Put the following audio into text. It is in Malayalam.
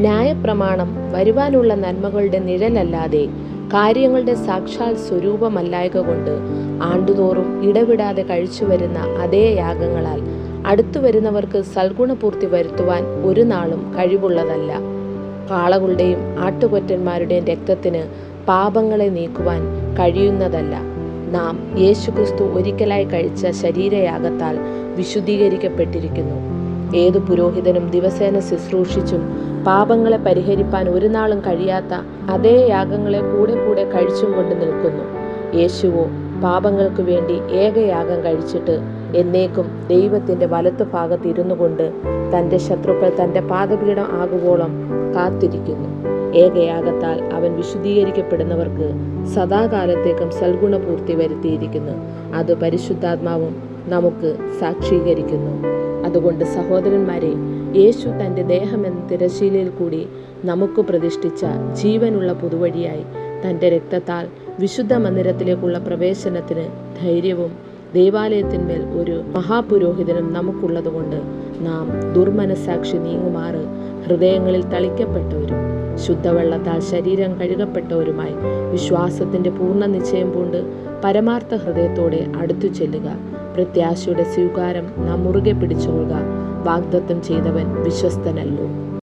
ന്യായപ്രമാണം വരുവാനുള്ള നന്മകളുടെ നിഴലല്ലാതെ കാര്യങ്ങളുടെ സാക്ഷാൽ സ്വരൂപമല്ലായക കൊണ്ട് ആണ്ടുതോറും ഇടവിടാതെ കഴിച്ചുവരുന്ന അതേ യാഗങ്ങളാൽ അടുത്തു വരുന്നവർക്ക് സൽഗുണപൂർത്തി വരുത്തുവാൻ ഒരു നാളും കഴിവുള്ളതല്ല. കാളകളുടെയും ആട്ടുകൊറ്റന്മാരുടെയും രക്തത്തിന് പാപങ്ങളെ നീക്കുവാൻ കഴിയുന്നതല്ല. നാം യേശുക്രിസ്തു ഒരിക്കലായി കഴിച്ച ശരീരയാഗത്താൽ വിശുദ്ധീകരിക്കപ്പെട്ടിരിക്കുന്നു. ഏതു പുരോഹിതനും ദിവസേന ശുശ്രൂഷിച്ചും പാപങ്ങളെ പരിഹരിപ്പാൻ ഒരു നാളും കഴിയാത്ത അതേ യാഗങ്ങളെ കൂടെ കൂടെ കഴിച്ചും കൊണ്ട് നിൽക്കുന്നു. യേശുവോ പാപങ്ങൾക്ക് വേണ്ടി ഏകയാഗം കഴിച്ചിട്ട് എന്നേക്കും ദൈവത്തിന്റെ വലത്തു ഭാഗത്ത് ഇരുന്നു കൊണ്ട് തന്റെ ശത്രുക്കൾ തന്റെ പാദപീഠം ആകുവോളം കാത്തിരിക്കുന്നു. ഏകയാഗത്താൽ അവൻ വിശുദ്ധീകരിക്കപ്പെടുന്നവർക്ക് സദാകാലത്തേക്കും സൽഗുണപൂർത്തി വരുത്തിയിരിക്കുന്നു. അത് പരിശുദ്ധാത്മാവും നമുക്ക് സാക്ഷീകരിക്കുന്നു. അതുകൊണ്ട് സഹോദരന്മാരെ യേശു തന്റെ ദേഹമെന്ന തിരശീലയിൽ കൂടി നമുക്ക് പ്രതിഷ്ഠിച്ച ജീവനുള്ള പുതുവഴിയായി തന്റെ രക്തത്താൽ വിശുദ്ധ മന്ദിരത്തിലേക്കുള്ള പ്രവേശനത്തിന് ധൈര്യവും ദേവാലയത്തിന്മേൽ ഒരു മഹാപുരോഹിതനും നമുക്കുള്ളതുകൊണ്ട് നാം ദുർമനസാക്ഷി നീങ്ങുമാറ് ഹൃദയങ്ങളിൽ തളിക്കപ്പെട്ടവരും. ശുദ്ധവെള്ളത്താൽ ശരീരം കഴുകപ്പെട്ടവരുമായി വിശ്വാസത്തിന്റെ പൂർണ നിശ്ചയം പൂണ്ട് പരമാർത്ഥ ഹൃദയത്തോടെ അടുത്തു ചെല്ലുക. പ്രത്യാശയുടെ സ്വീകാരം നാം മുറുകെ പിടിച്ചുകൊള്ളുക വാഗ്ദത്തം ചെയ്തവൻ വിശ്വസ്തനല്ലോ.